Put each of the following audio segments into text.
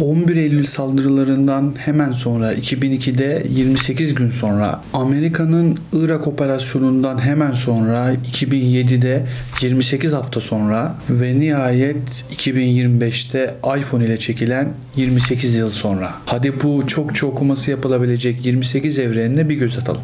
11 Eylül saldırılarından hemen sonra 2002'de 28 gün sonra Amerika'nın Irak operasyonundan hemen sonra 2007'de 28 hafta sonra ve nihayet 2025'te iPhone ile çekilen 28 yıl sonra. Hadi bu çokça okuması yapılabilecek 28 evrenine bir göz atalım.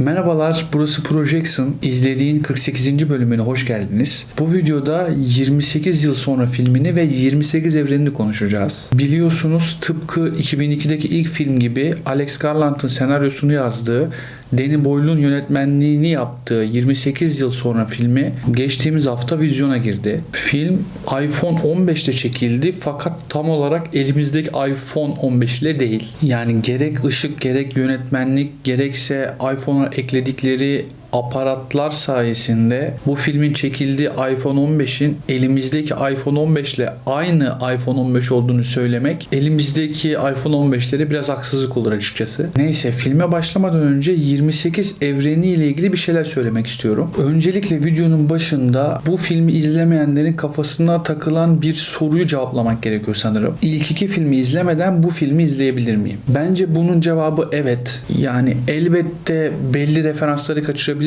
Merhabalar, burası Projection. İzlediğin 48. bölümüne hoş geldiniz. Bu videoda 28 yıl sonra filmini ve 28 evrenini konuşacağız. Biliyorsunuz tıpkı 2002'deki ilk film gibi Alex Garland'ın senaryosunu yazdığı Danny Boyle'un yönetmenliğini yaptığı 28 yıl sonra filmi geçtiğimiz hafta vizyona girdi. Film iPhone 15'te çekildi fakat tam olarak elimizdeki iPhone 15 ile değil. Yani gerek ışık gerek yönetmenlik gerekse iPhone'a ekledikleri aparatlar sayesinde bu filmin çekildiği iPhone 15'in elimizdeki iPhone 15 ile aynı iPhone 15 olduğunu söylemek elimizdeki iPhone 15'lere biraz haksızlık olur açıkçası. Neyse filme başlamadan önce 28 evreni ile ilgili bir şeyler söylemek istiyorum. Öncelikle videonun başında bu filmi izlemeyenlerin kafasına takılan bir soruyu cevaplamak gerekiyor sanırım. İlk iki filmi izlemeden bu filmi izleyebilir miyim? Bence bunun cevabı evet. Yani elbette belli referansları kaçırabilirsiniz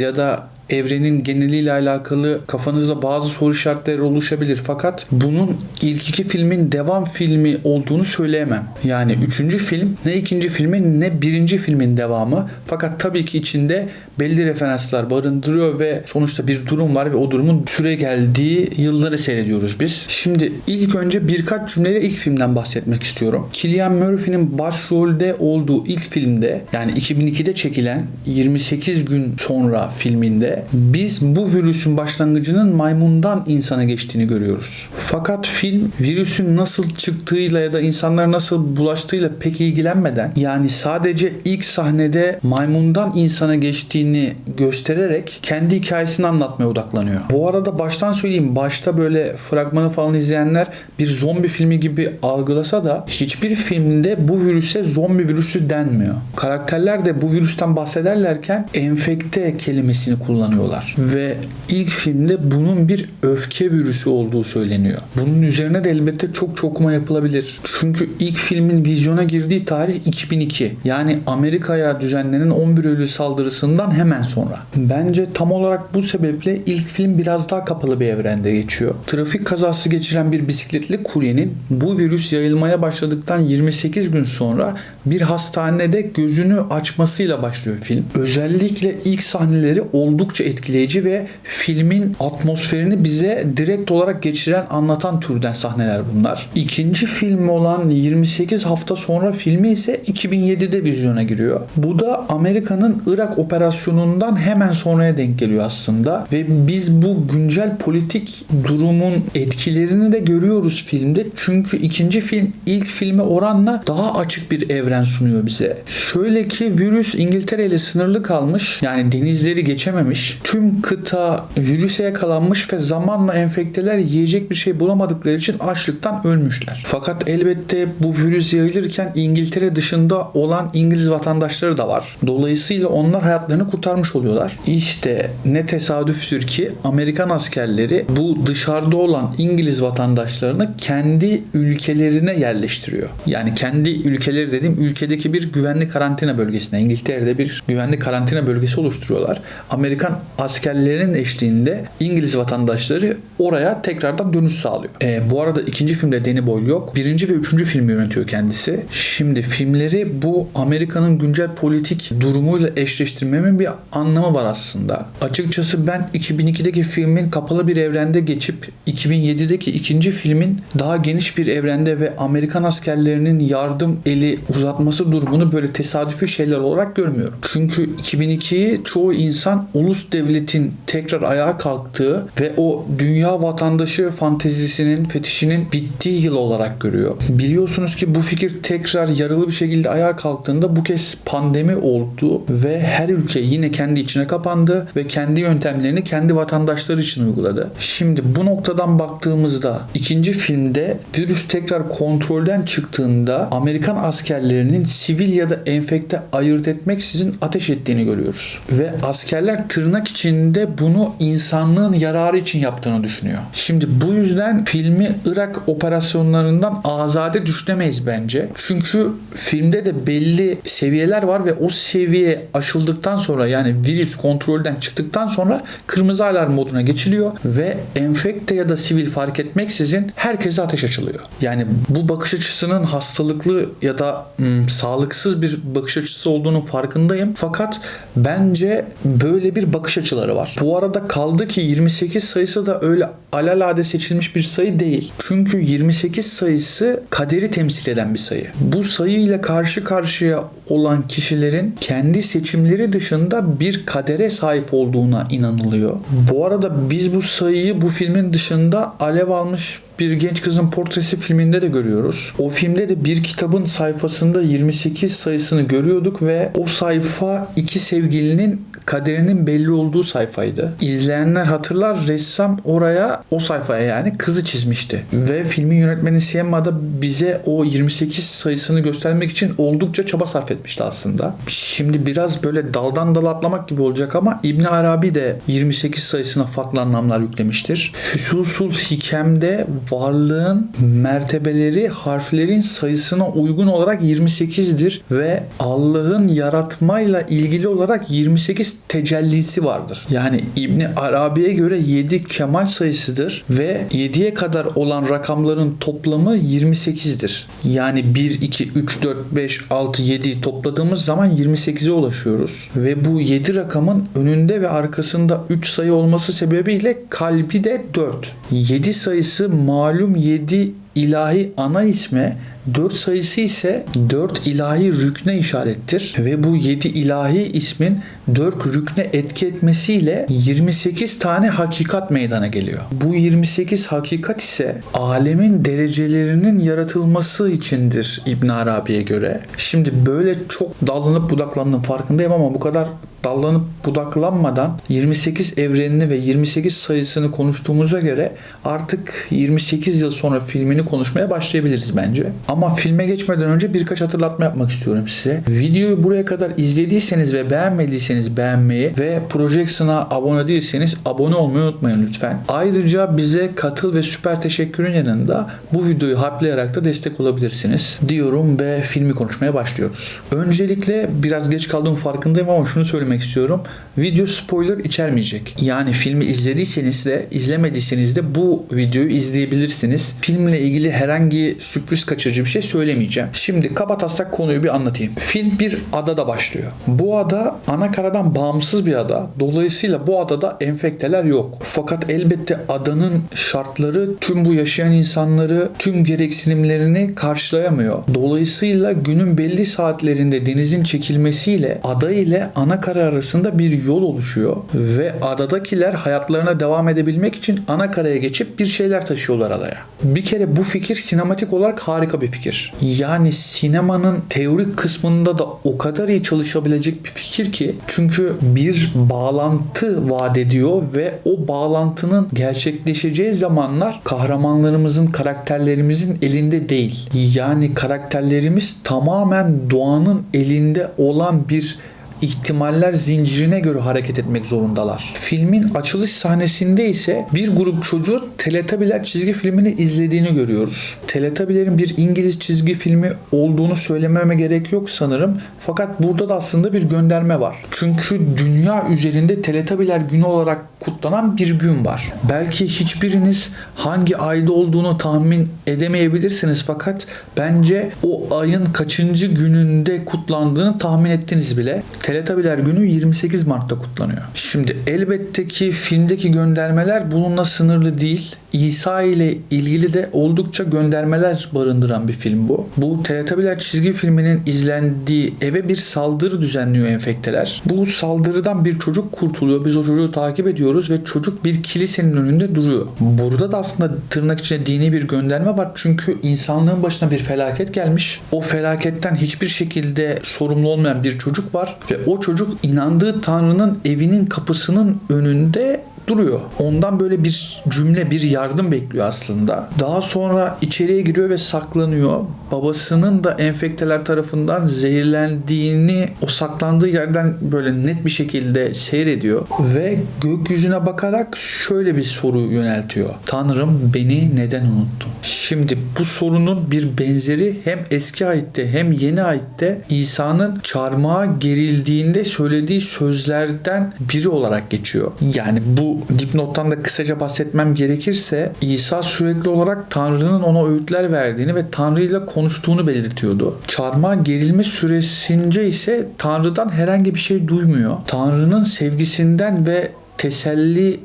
ya da evrenin geneliyle alakalı kafanızda bazı soru işaretleri oluşabilir. Fakat bunun ilk iki filmin devam filmi olduğunu söyleyemem. Yani üçüncü film ne ikinci filmin ne birinci filmin devamı. Fakat tabii ki içinde belli referanslar barındırıyor ve sonuçta bir durum var ve o durumun süre geldiği yılları seyrediyoruz biz. Şimdi ilk önce birkaç cümleyle ilk filmden bahsetmek istiyorum. Cillian Murphy'nin başrolde olduğu ilk filmde yani 2002'de çekilen 28 gün sonra filminde biz bu virüsün başlangıcının maymundan insana geçtiğini görüyoruz. Fakat film virüsün nasıl çıktığıyla ya da insanlar nasıl bulaştığıyla pek ilgilenmeden yani sadece ilk sahnede maymundan insana geçtiğini göstererek kendi hikayesini anlatmaya odaklanıyor. Bu arada baştan söyleyeyim başta böyle fragmanı falan izleyenler bir zombi filmi gibi algılasa da hiçbir filmde bu virüse zombi virüsü denmiyor. Karakterler de bu virüsten bahsederlerken enfekte kelimesini kullanıyorlar. Ve ilk filmde bunun bir öfke virüsü olduğu söyleniyor. Bunun üzerine de elbette çok çok okuma yapılabilir. Çünkü ilk filmin vizyona girdiği tarih 2002. Yani Amerika'ya düzenlenen 11 Eylül saldırısından hemen sonra. Bence tam olarak bu sebeple ilk film biraz daha kapalı bir evrende geçiyor. Trafik kazası geçiren bir bisikletli kuryenin bu virüs yayılmaya başladıktan 28 gün sonra bir hastanede gözünü açmasıyla başlıyor film. Özellikle ilk sahneleri oldukça etkileyici ve filmin atmosferini bize direkt olarak geçiren anlatan türden sahneler bunlar. İkinci film olan 28 hafta sonra filmi ise 2007'de vizyona giriyor. Bu da Amerika'nın Irak operasyonundan hemen sonraya denk geliyor aslında ve biz bu güncel politik durumun etkilerini de görüyoruz filmde. Çünkü ikinci film ilk filme oranla daha açık bir evren sunuyor bize. Şöyle ki virüs İngiltere ile sınırlı kalmış. Yani denizleri geçememiş. Tüm kıta virüse yakalanmış ve zamanla enfekteler yiyecek bir şey bulamadıkları için açlıktan ölmüşler. Fakat elbette bu virüs yayılırken İngiltere dışında olan İngiliz vatandaşları da var. Dolayısıyla onlar hayatlarını kurtarmış oluyorlar. İşte ne tesadüftür ki Amerikan askerleri bu dışarıda olan İngiliz vatandaşlarını kendi ülkelerine yerleştiriyor. Yani kendi ülkeleri dediğim ülkedeki bir güvenli karantina bölgesine İngiltere'de bir güvenli karantina bölgesi oluşturuyorlar. Amerikan askerlerinin eşliğinde İngiliz vatandaşları oraya tekrardan dönüş sağlıyor. E, bu arada ikinci filmde Danny Boyle yok. Birinci ve üçüncü filmi yönetiyor kendisi. Şimdi filmleri bu Amerika'nın güncel politik durumuyla eşleştirmemin bir anlamı var aslında. Açıkçası ben 2002'deki filmin kapalı bir evrende geçip 2007'deki ikinci filmin daha geniş bir evrende ve Amerikan askerlerinin yardım eli uzatması durumunu böyle tesadüfi şeyler olarak görmüyorum. Çünkü 2002'yi çoğu insan ulus devletin tekrar ayağa kalktığı ve o dünya vatandaşı fantezisinin, fetişinin bittiği yıl olarak görüyor. Biliyorsunuz ki bu fikir tekrar yaralı bir şekilde ayağa kalktığında bu kez pandemi oldu ve her ülke yine kendi içine kapandı ve kendi yöntemlerini kendi vatandaşları için uyguladı. Şimdi bu noktadan baktığımızda ikinci filmde virüs tekrar kontrolden çıktığında Amerikan askerlerinin sivil ya da enfekte ayırt etmeksizin ateş ettiğini görüyoruz. Ve askerler tırnak tırnak içinde bunu insanlığın yararı için yaptığını düşünüyor. Şimdi bu yüzden filmi Irak operasyonlarından azade düşünemeyiz bence. Çünkü filmde de belli seviyeler var ve o seviye aşıldıktan sonra yani virüs kontrolden çıktıktan sonra kırmızı alarm moduna geçiliyor ve enfekte ya da sivil fark etmeksizin herkese ateş açılıyor. Yani bu bakış açısının hastalıklı ya da ım, sağlıksız bir bakış açısı olduğunu farkındayım. Fakat bence böyle bir bakış açıları var. Bu arada kaldı ki 28 sayısı da öyle alalade seçilmiş bir sayı değil. Çünkü 28 sayısı kaderi temsil eden bir sayı. Bu sayı ile karşı karşıya olan kişilerin kendi seçimleri dışında bir kadere sahip olduğuna inanılıyor. Bu arada biz bu sayıyı bu filmin dışında alev almış bir genç kızın portresi filminde de görüyoruz. O filmde de bir kitabın sayfasında 28 sayısını görüyorduk ve o sayfa iki sevgilinin kaderinin belli olduğu sayfaydı. İzleyenler hatırlar ressam oraya o sayfaya yani kızı çizmişti. Ve filmin yönetmeni Siemma da bize o 28 sayısını göstermek için oldukça çaba sarf etmişti aslında. Şimdi biraz böyle daldan dala atlamak gibi olacak ama İbn Arabi de 28 sayısına farklı anlamlar yüklemiştir. Füsusul Hikem'de varlığın mertebeleri harflerin sayısına uygun olarak 28'dir ve Allah'ın yaratmayla ilgili olarak 28 tecellisi vardır. Yani İbni Arabi'ye göre 7 kemal sayısıdır ve 7'ye kadar olan rakamların toplamı 28'dir. Yani 1, 2, 3, 4, 5, 6, 7 topladığımız zaman 28'e ulaşıyoruz. Ve bu 7 rakamın önünde ve arkasında 3 sayı olması sebebiyle kalbi de 4. 7 sayısı malum 7 ilahi ana isme 4 sayısı ise 4 ilahi rükne işarettir ve bu 7 ilahi ismin 4 rükne etki etmesiyle 28 tane hakikat meydana geliyor. Bu 28 hakikat ise alemin derecelerinin yaratılması içindir İbn Arabi'ye göre. Şimdi böyle çok dallanıp budaklandım farkındayım ama bu kadar dallanıp budaklanmadan 28 evrenini ve 28 sayısını konuştuğumuza göre artık 28 yıl sonra filmini konuşmaya başlayabiliriz bence. Ama filme geçmeden önce birkaç hatırlatma yapmak istiyorum size. Videoyu buraya kadar izlediyseniz ve beğenmediyseniz beğenmeyi ve Projection'a abone değilseniz abone olmayı unutmayın lütfen. Ayrıca bize katıl ve süper teşekkürün yanında bu videoyu hype'layarak da destek olabilirsiniz diyorum ve filmi konuşmaya başlıyoruz. Öncelikle biraz geç kaldığım farkındayım ama şunu söylemek istiyorum. Video spoiler içermeyecek. Yani filmi izlediyseniz de izlemediyseniz de bu videoyu izleyebilirsiniz. Filmle ilgili herhangi sürpriz kaçırıcı bir şey söylemeyeceğim. Şimdi kabataslak konuyu bir anlatayım. Film bir adada başlıyor. Bu ada ana karadan bağımsız bir ada. Dolayısıyla bu adada enfekteler yok. Fakat elbette adanın şartları tüm bu yaşayan insanları tüm gereksinimlerini karşılayamıyor. Dolayısıyla günün belli saatlerinde denizin çekilmesiyle ada ile ana arasında bir yol oluşuyor ve adadakiler hayatlarına devam edebilmek için ana geçip bir şeyler taşıyorlar adaya. Bir kere bu fikir sinematik olarak harika bir fikir. Yani sinemanın teorik kısmında da o kadar iyi çalışabilecek bir fikir ki çünkü bir bağlantı vaat ediyor ve o bağlantının gerçekleşeceği zamanlar kahramanlarımızın, karakterlerimizin elinde değil. Yani karakterlerimiz tamamen doğanın elinde olan bir ihtimaller zincirine göre hareket etmek zorundalar. Filmin açılış sahnesinde ise bir grup çocuğun Teletabiler çizgi filmini izlediğini görüyoruz. Teletabilerin bir İngiliz çizgi filmi olduğunu söylememe gerek yok sanırım. Fakat burada da aslında bir gönderme var. Çünkü dünya üzerinde Teletabiler günü olarak kutlanan bir gün var. Belki hiçbiriniz hangi ayda olduğunu tahmin edemeyebilirsiniz fakat bence o ayın kaçıncı gününde kutlandığını tahmin ettiniz bile. Teletabiler günü 28 Mart'ta kutlanıyor. Şimdi elbette ki filmdeki göndermeler bununla sınırlı değil. İsa ile ilgili de oldukça göndermeler barındıran bir film bu. Bu Teletabiler çizgi filminin izlendiği eve bir saldırı düzenliyor enfekteler. Bu saldırıdan bir çocuk kurtuluyor. Biz o çocuğu takip ediyoruz ve çocuk bir kilisenin önünde duruyor. Burada da aslında tırnak içinde dini bir gönderme var. Çünkü insanlığın başına bir felaket gelmiş. O felaketten hiçbir şekilde sorumlu olmayan bir çocuk var ve o çocuk inandığı Tanrı'nın evinin kapısının önünde duruyor. Ondan böyle bir cümle, bir yardım bekliyor aslında. Daha sonra içeriye giriyor ve saklanıyor. Babasının da enfekteler tarafından zehirlendiğini o saklandığı yerden böyle net bir şekilde seyrediyor ve gökyüzüne bakarak şöyle bir soru yöneltiyor. Tanrım beni neden unuttun? Şimdi bu sorunun bir benzeri hem eski ayette hem yeni ayette İsa'nın çarmıha gerildiğinde söylediği sözlerden biri olarak geçiyor. Yani bu dipnottan da kısaca bahsetmem gerekirse İsa sürekli olarak Tanrı'nın ona öğütler verdiğini ve Tanrı ile konuştuğunu belirtiyordu. Çarmıha gerilme süresince ise Tanrı'dan herhangi bir şey duymuyor. Tanrı'nın sevgisinden ve teselli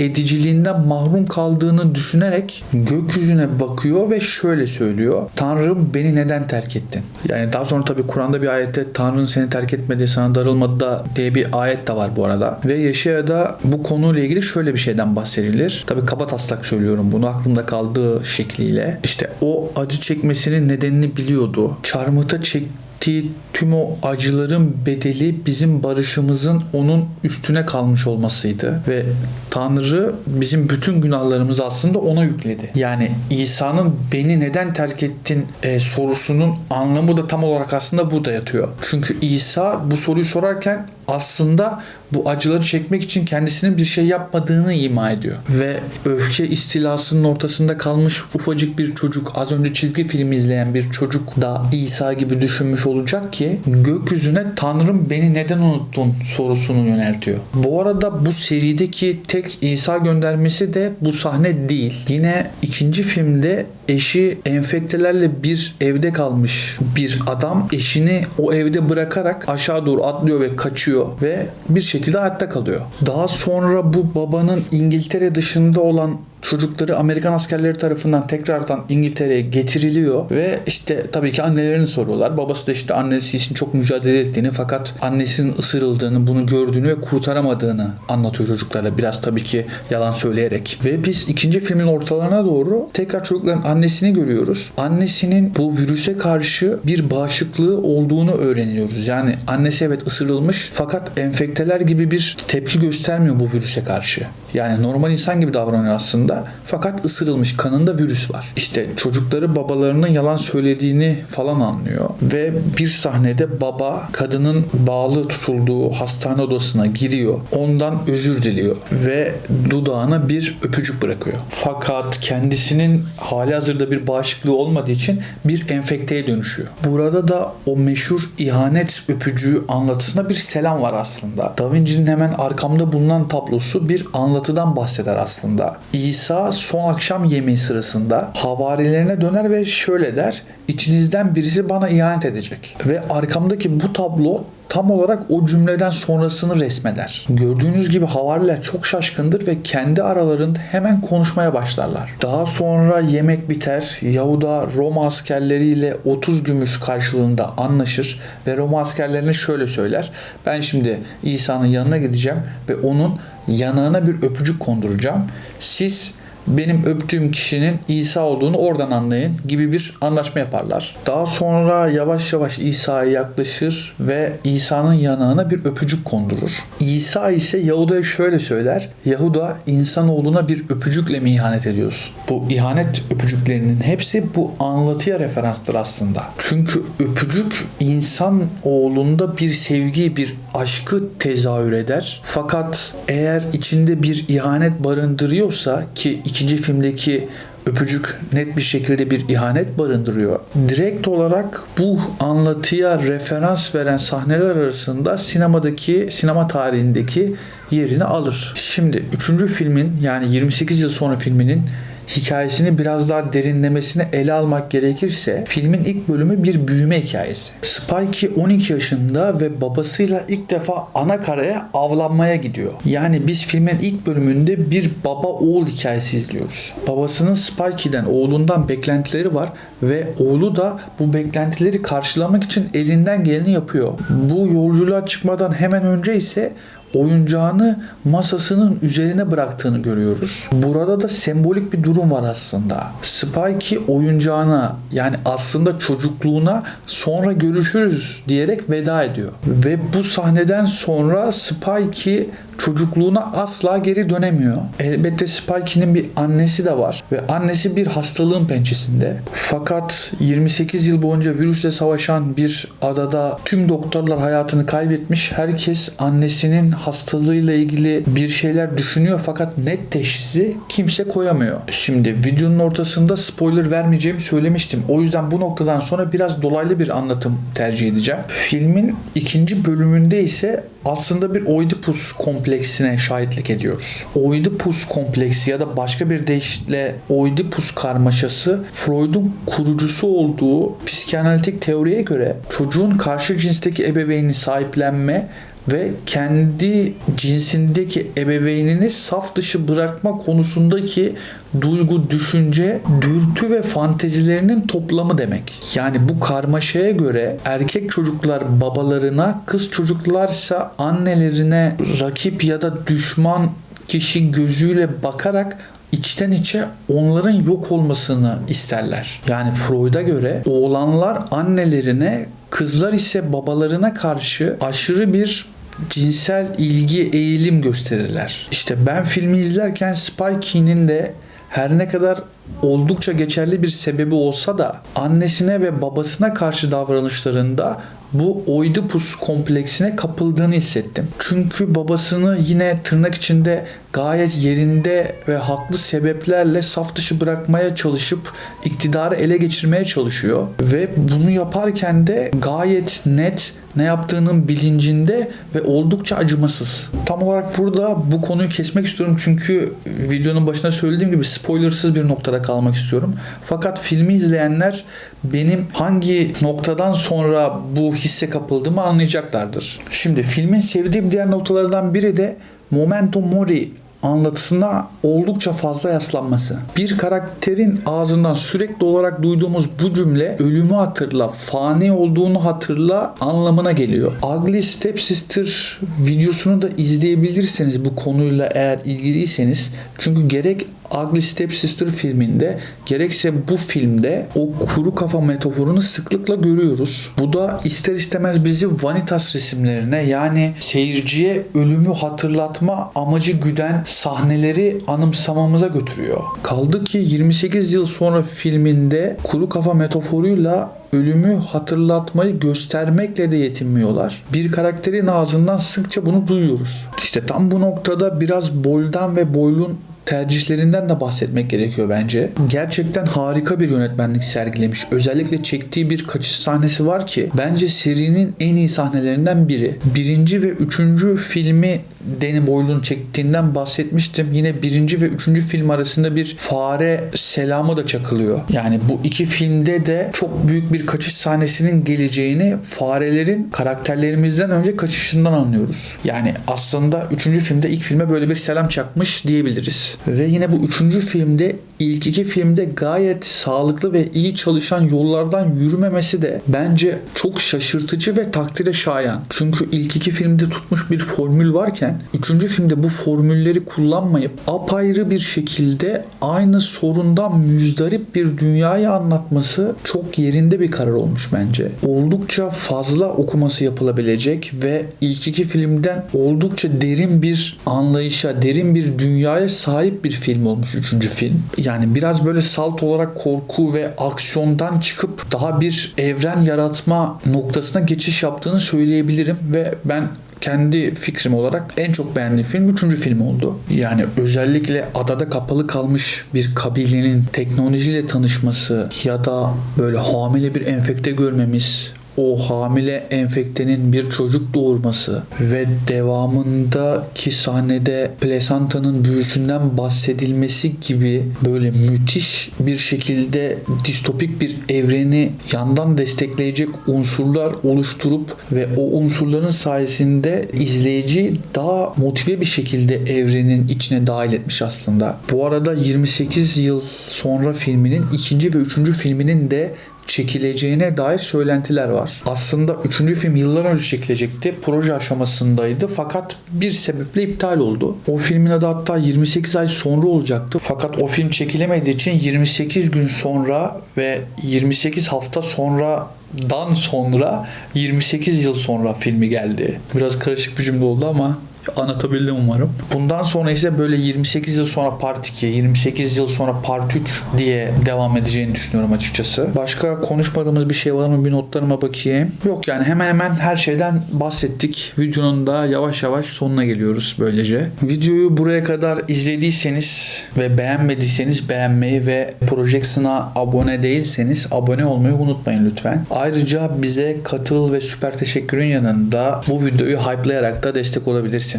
ediciliğinden mahrum kaldığını düşünerek gökyüzüne bakıyor ve şöyle söylüyor. Tanrım beni neden terk ettin? Yani daha sonra tabi Kur'an'da bir ayette Tanrı'nın seni terk etmedi, sana darılmadı da diye bir ayet de var bu arada. Ve Yeşaya'da bu konuyla ilgili şöyle bir şeyden bahsedilir. Tabi kaba taslak söylüyorum bunu aklımda kaldığı şekliyle. İşte o acı çekmesinin nedenini biliyordu. Çarmıhta çek çektiği tüm o acıların bedeli bizim barışımızın onun üstüne kalmış olmasıydı ve Tanrı bizim bütün günahlarımızı aslında ona yükledi. Yani İsa'nın beni neden terk ettin e, sorusunun anlamı da tam olarak aslında burada yatıyor. Çünkü İsa bu soruyu sorarken aslında bu acıları çekmek için kendisinin bir şey yapmadığını ima ediyor. Ve öfke istilasının ortasında kalmış ufacık bir çocuk, az önce çizgi film izleyen bir çocuk da İsa gibi düşünmüş olacak ki gökyüzüne Tanrım beni neden unuttun sorusunu yöneltiyor. Bu arada bu serideki tek İsa göndermesi de bu sahne değil. Yine ikinci filmde eşi enfektelerle bir evde kalmış bir adam eşini o evde bırakarak aşağı doğru atlıyor ve kaçıyor ve bir şekilde hayatta kalıyor. Daha sonra bu babanın İngiltere dışında olan çocukları Amerikan askerleri tarafından tekrardan İngiltere'ye getiriliyor ve işte tabii ki annelerini soruyorlar. Babası da işte annesi için çok mücadele ettiğini fakat annesinin ısırıldığını, bunu gördüğünü ve kurtaramadığını anlatıyor çocuklara. Biraz tabii ki yalan söyleyerek. Ve biz ikinci filmin ortalarına doğru tekrar çocukların annesini görüyoruz. Annesinin bu virüse karşı bir bağışıklığı olduğunu öğreniyoruz. Yani annesi evet ısırılmış fakat enfekteler gibi bir tepki göstermiyor bu virüse karşı. Yani normal insan gibi davranıyor aslında. Fakat ısırılmış kanında virüs var. İşte çocukları babalarının yalan söylediğini falan anlıyor. Ve bir sahnede baba kadının bağlı tutulduğu hastane odasına giriyor. Ondan özür diliyor. Ve dudağına bir öpücük bırakıyor. Fakat kendisinin hali hazırda bir bağışıklığı olmadığı için bir enfekteye dönüşüyor. Burada da o meşhur ihanet öpücüğü anlatısında bir selam var aslında. Da Vinci'nin hemen arkamda bulunan tablosu bir anlatıdan bahseder aslında. İsa son akşam yemeği sırasında havarilerine döner ve şöyle der. İçinizden birisi bana ihanet edecek. Ve arkamdaki bu tablo tam olarak o cümleden sonrasını resmeder. Gördüğünüz gibi havariler çok şaşkındır ve kendi aralarında hemen konuşmaya başlarlar. Daha sonra yemek biter. Yahuda Roma askerleriyle 30 gümüş karşılığında anlaşır ve Roma askerlerine şöyle söyler. Ben şimdi İsa'nın yanına gideceğim ve onun yanağına bir öpücük konduracağım. Siz benim öptüğüm kişinin İsa olduğunu oradan anlayın gibi bir anlaşma yaparlar. Daha sonra yavaş yavaş İsa'ya yaklaşır ve İsa'nın yanağına bir öpücük kondurur. İsa ise Yahuda'ya şöyle söyler. Yahuda insanoğluna bir öpücükle mi ihanet ediyorsun? Bu ihanet öpücüklerinin hepsi bu anlatıya referanstır aslında. Çünkü öpücük insan oğlunda bir sevgi, bir aşkı tezahür eder. Fakat eğer içinde bir ihanet barındırıyorsa ki ikinci filmdeki öpücük net bir şekilde bir ihanet barındırıyor. Direkt olarak bu anlatıya referans veren sahneler arasında sinemadaki, sinema tarihindeki yerini alır. Şimdi üçüncü filmin yani 28 yıl sonra filminin hikayesini biraz daha derinlemesine ele almak gerekirse filmin ilk bölümü bir büyüme hikayesi. Spike 12 yaşında ve babasıyla ilk defa ana karaya avlanmaya gidiyor. Yani biz filmin ilk bölümünde bir baba oğul hikayesi izliyoruz. Babasının Spike'den oğlundan beklentileri var ve oğlu da bu beklentileri karşılamak için elinden geleni yapıyor. Bu yolculuğa çıkmadan hemen önce ise oyuncağını masasının üzerine bıraktığını görüyoruz. Burada da sembolik bir durum var aslında. Spike oyuncağına yani aslında çocukluğuna sonra görüşürüz diyerek veda ediyor. Ve bu sahneden sonra Spike'i çocukluğuna asla geri dönemiyor. Elbette Spike'nin bir annesi de var ve annesi bir hastalığın pençesinde. Fakat 28 yıl boyunca virüsle savaşan bir adada tüm doktorlar hayatını kaybetmiş. Herkes annesinin hastalığıyla ilgili bir şeyler düşünüyor fakat net teşhisi kimse koyamıyor. Şimdi videonun ortasında spoiler vermeyeceğimi söylemiştim. O yüzden bu noktadan sonra biraz dolaylı bir anlatım tercih edeceğim. Filmin ikinci bölümünde ise aslında bir Oedipus kompleksine şahitlik ediyoruz. Oedipus kompleksi ya da başka bir deyişle Oedipus karmaşası Freud'un kurucusu olduğu psikanalitik teoriye göre çocuğun karşı cinsteki ebeveynini sahiplenme ve kendi cinsindeki ebeveynini saf dışı bırakma konusundaki duygu, düşünce, dürtü ve fantezilerinin toplamı demek. Yani bu karmaşaya göre erkek çocuklar babalarına, kız çocuklarsa annelerine rakip ya da düşman kişi gözüyle bakarak içten içe onların yok olmasını isterler. Yani Freud'a göre oğlanlar annelerine, kızlar ise babalarına karşı aşırı bir cinsel ilgi eğilim gösterirler. İşte ben filmi izlerken Spikey'nin de her ne kadar oldukça geçerli bir sebebi olsa da annesine ve babasına karşı davranışlarında bu Oedipus kompleksine kapıldığını hissettim. Çünkü babasını yine tırnak içinde gayet yerinde ve haklı sebeplerle saf dışı bırakmaya çalışıp iktidarı ele geçirmeye çalışıyor. Ve bunu yaparken de gayet net ne yaptığının bilincinde ve oldukça acımasız. Tam olarak burada bu konuyu kesmek istiyorum çünkü videonun başında söylediğim gibi spoilersız bir noktada kalmak istiyorum. Fakat filmi izleyenler benim hangi noktadan sonra bu hisse kapıldığımı anlayacaklardır. Şimdi filmin sevdiğim diğer noktalardan biri de Momento Mori anlatısına oldukça fazla yaslanması. Bir karakterin ağzından sürekli olarak duyduğumuz bu cümle ölümü hatırla, fani olduğunu hatırla anlamına geliyor. Ugly Stepsister videosunu da izleyebilirsiniz bu konuyla eğer ilgiliyseniz. Çünkü gerek Ugly Stepsister filminde gerekse bu filmde o kuru kafa metaforunu sıklıkla görüyoruz. Bu da ister istemez bizi vanitas resimlerine yani seyirciye ölümü hatırlatma amacı güden sahneleri anımsamamıza götürüyor. Kaldı ki 28 yıl sonra filminde kuru kafa metaforuyla ölümü hatırlatmayı göstermekle de yetinmiyorlar. Bir karakterin ağzından sıkça bunu duyuyoruz. İşte tam bu noktada biraz Boyl'dan ve Boyle'un tercihlerinden de bahsetmek gerekiyor bence. Gerçekten harika bir yönetmenlik sergilemiş. Özellikle çektiği bir kaçış sahnesi var ki bence serinin en iyi sahnelerinden biri. Birinci ve üçüncü filmi Danny Boyle'un çektiğinden bahsetmiştim. Yine birinci ve üçüncü film arasında bir fare selamı da çakılıyor. Yani bu iki filmde de çok büyük bir kaçış sahnesinin geleceğini farelerin karakterlerimizden önce kaçışından anlıyoruz. Yani aslında üçüncü filmde ilk filme böyle bir selam çakmış diyebiliriz. Ve yine bu üçüncü filmde ilk iki filmde gayet sağlıklı ve iyi çalışan yollardan yürümemesi de bence çok şaşırtıcı ve takdire şayan. Çünkü ilk iki filmde tutmuş bir formül varken üçüncü filmde bu formülleri kullanmayıp apayrı bir şekilde aynı sorundan müzdarip bir dünyayı anlatması çok yerinde bir karar olmuş bence. Oldukça fazla okuması yapılabilecek ve ilk iki filmden oldukça derin bir anlayışa, derin bir dünyaya sahip bir film olmuş üçüncü film. Yani biraz böyle salt olarak korku ve aksiyondan çıkıp daha bir evren yaratma noktasına geçiş yaptığını söyleyebilirim ve ben kendi fikrim olarak en çok beğendiğim film üçüncü film oldu. Yani özellikle adada kapalı kalmış bir kabilenin teknolojiyle tanışması ya da böyle hamile bir enfekte görmemiz o hamile enfektenin bir çocuk doğurması ve devamındaki sahnede plasantanın büyüsünden bahsedilmesi gibi böyle müthiş bir şekilde distopik bir evreni yandan destekleyecek unsurlar oluştururup ve o unsurların sayesinde izleyici daha motive bir şekilde evrenin içine dahil etmiş aslında. Bu arada 28 yıl sonra filminin ikinci ve üçüncü filminin de çekileceğine dair söylentiler var. Aslında 3. film yıllar önce çekilecekti. Proje aşamasındaydı fakat bir sebeple iptal oldu. O filmin adı hatta 28 ay sonra olacaktı. Fakat o film çekilemediği için 28 gün sonra ve 28 hafta sonra dan sonra 28 yıl sonra filmi geldi. Biraz karışık bir cümle oldu ama Anlatabildim umarım. Bundan sonra ise böyle 28 yıl sonra part 2, 28 yıl sonra part 3 diye devam edeceğini düşünüyorum açıkçası. Başka konuşmadığımız bir şey var mı? Bir notlarıma bakayım. Yok yani hemen hemen her şeyden bahsettik. Videonun da yavaş yavaş sonuna geliyoruz böylece. Videoyu buraya kadar izlediyseniz ve beğenmediyseniz beğenmeyi ve Projection'a abone değilseniz abone olmayı unutmayın lütfen. Ayrıca bize katıl ve süper teşekkürün yanında bu videoyu hype'layarak da destek olabilirsiniz.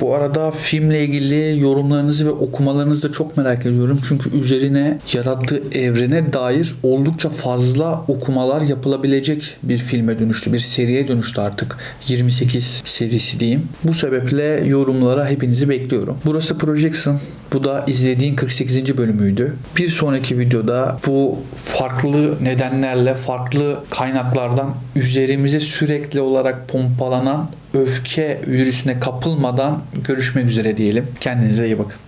Bu arada filmle ilgili yorumlarınızı ve okumalarınızı da çok merak ediyorum. Çünkü üzerine yarattığı evrene dair oldukça fazla okumalar yapılabilecek bir filme dönüştü. Bir seriye dönüştü artık. 28 serisi diyeyim. Bu sebeple yorumlara hepinizi bekliyorum. Burası Projection. Bu da izlediğin 48. bölümüydü. Bir sonraki videoda bu farklı nedenlerle, farklı kaynaklardan üzerimize sürekli olarak pompalanan öfke virüsüne kapılmadan görüşmek üzere diyelim. Kendinize iyi bakın.